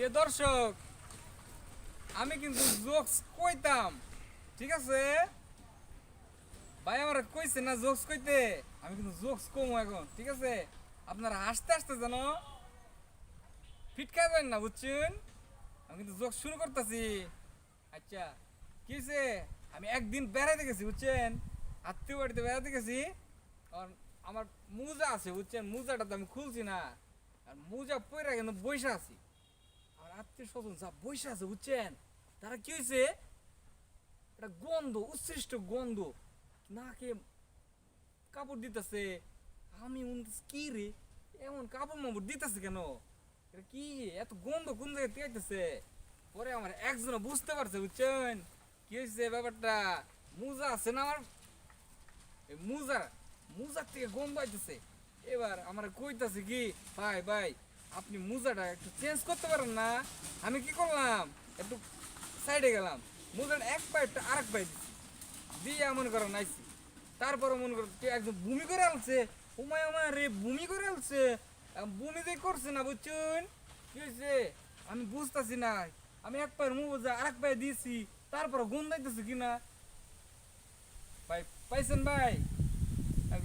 প্রিয় দর্শক, আমি কিন্তু জোকস কইতাম, ঠিক আছে? ভাই আমার কইছে না জোকস কইতে? আমি কিন্তু জোকস কম এখন, ঠিক আছে? আপনারা হাসতে হাসতে জানো ফিটকা যাবেন না, বুঝছেন? আমি কিন্তু জোকস শুরু করতেছি। আচ্ছা কি হয়েছে আমি একদিন বেড়াইতে গেছি, বুঝছেন? আত্মীয় বাড়িতে বেড়াতে গেছি। কারণ আমার মোজা আছে, বুঝছেন? মোজাটা তো আমি খুলছি না। আর মোজা পয়রা কিন্তু বৈশা আছি। আর আত্মীয় স্বজন যা বৈশা আছে, বুঝছেন? তারা কি হয়েছে একটা গন্ধ, উচ্ছিষ্ট গন্ধ, নাকে কাপড় দিতেছে। আমি কি রে? এমন কাপড় মাপড় দিতেছে কেন? এটা কি? এত গন্ধ কোন জায়গায় তেইতেছে পরে আমার একজন বুঝতে পারছে, বুঝছেন? কি হয়েছে ব্যাপারটা? মুজা আছে না আমার? মুজার মুজার থেকে গন্ধ আইতেছে। এবার আমার কইতাছে কি, ভাই ভাই আপনি মুজাটা একটু চেঞ্জ করতে পারেন না। আমি কি করলাম? একটু সাইডে গেলাম। মুজার এক পাইপটা আরেক পাইপ দিছি। দিয়ে মনে করো নাইছি। তারপরে মনে করো কে একদম বমি করে আলছে। উমায় উমায় রে, বমি করে আলছে। ভূমি যে করছে না, বুঝছুন? কি হয়েছে আমি বুঝতেছি না। আমি এক পায়ের মুজা আরেক পায়ে দিয়েছি। তারপরে গন্ধাইতেছে কিনা? ভাই, পাইছেন ভাই? ভাই